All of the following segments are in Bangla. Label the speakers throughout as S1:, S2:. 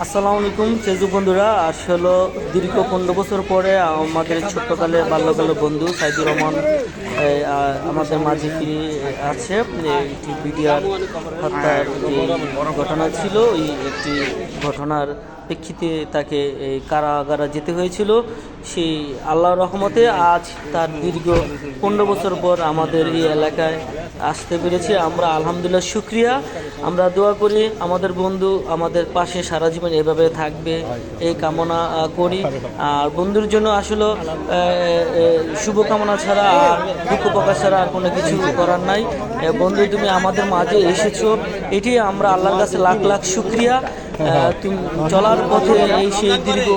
S1: আসসালামু আলাইকুম, চেজু বন্ধুরা। আসলে দীর্ঘ পনেরো বছর পরে আমাদের ছোট্টকালে বাল্যকালের বন্ধু সাইদুর রহমান আমাদের মাঝে ফিরে আছে। একটি বিডিআর হত্যার যে ঘটনা ছিল, ওই একটি ঘটনার প্রেক্ষিতে তাকে এই কারাগারে যেতে হয়েছিল। সেই আল্লাহর রহমতে আজ তার দীর্ঘ পনেরো বছর পর আমাদের এই এলাকায় আসতে পেরেছে। আমরা আলহামদুলিল্লাহ শুক্রিয়া। আমরা দোয়া করি আমাদের বন্ধু আমাদের পাশে সারা জীবন এভাবে থাকবে, এই কামনা করি। আর বন্ধুর জন্য আসলে শুভকামনা ছাড়া আর দুঃখ প্রকাশ ছাড়া আর কোনো কিছু করার নাই। বন্ধু, তুমি আমাদের মাঝে এসেছ। এটি আমরা আল্লাহর কাছে লাখ লাখ শুক্রিয়া। তুমি চলার পথে এই সেই দীর্ঘ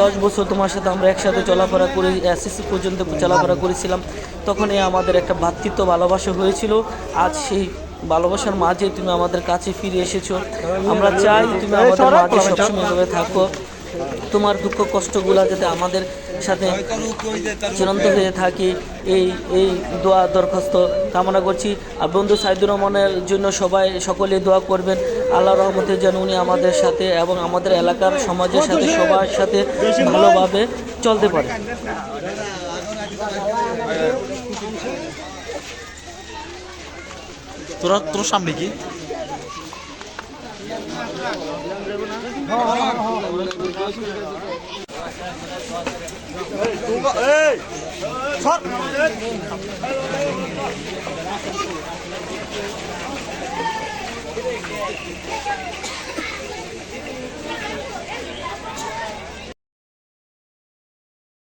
S1: দশ বছর তোমার সাথে আমরা একসাথে চলাফেরা করে এসএসসি পর্যন্ত চলাফেরা করেছিলাম। তখনই আমাদের একটা ভ্রাতৃত্ব ভালোবাসা হয়েছিল। আজ সেই ভালোবাসার মাঝে তুমি আমাদের কাছে ফিরে এসেছ। আমরা চাই তুমি আমাদের মাঝে সবসময় থাকো। তোমার দুঃখ কষ্টগুলো যাতে আমাদের সাথে চূড়ান্ত হয়ে থাকে, এই এই দোয়া দরখাস্ত কামনা করছি। আর বন্ধু সাইদুর রহমানের জন্য সবাই সকলে দোয়া করবেন। আল্লাহ রহমতের যেন উনি আমাদের সাথে এবং আমাদের এলাকার সমাজের সাথে, সবার সাথে ভালোভাবে চলতে পারে।
S2: তোরা, তোর সামনে কি? 好好好，哎，五个，哎，出，哎。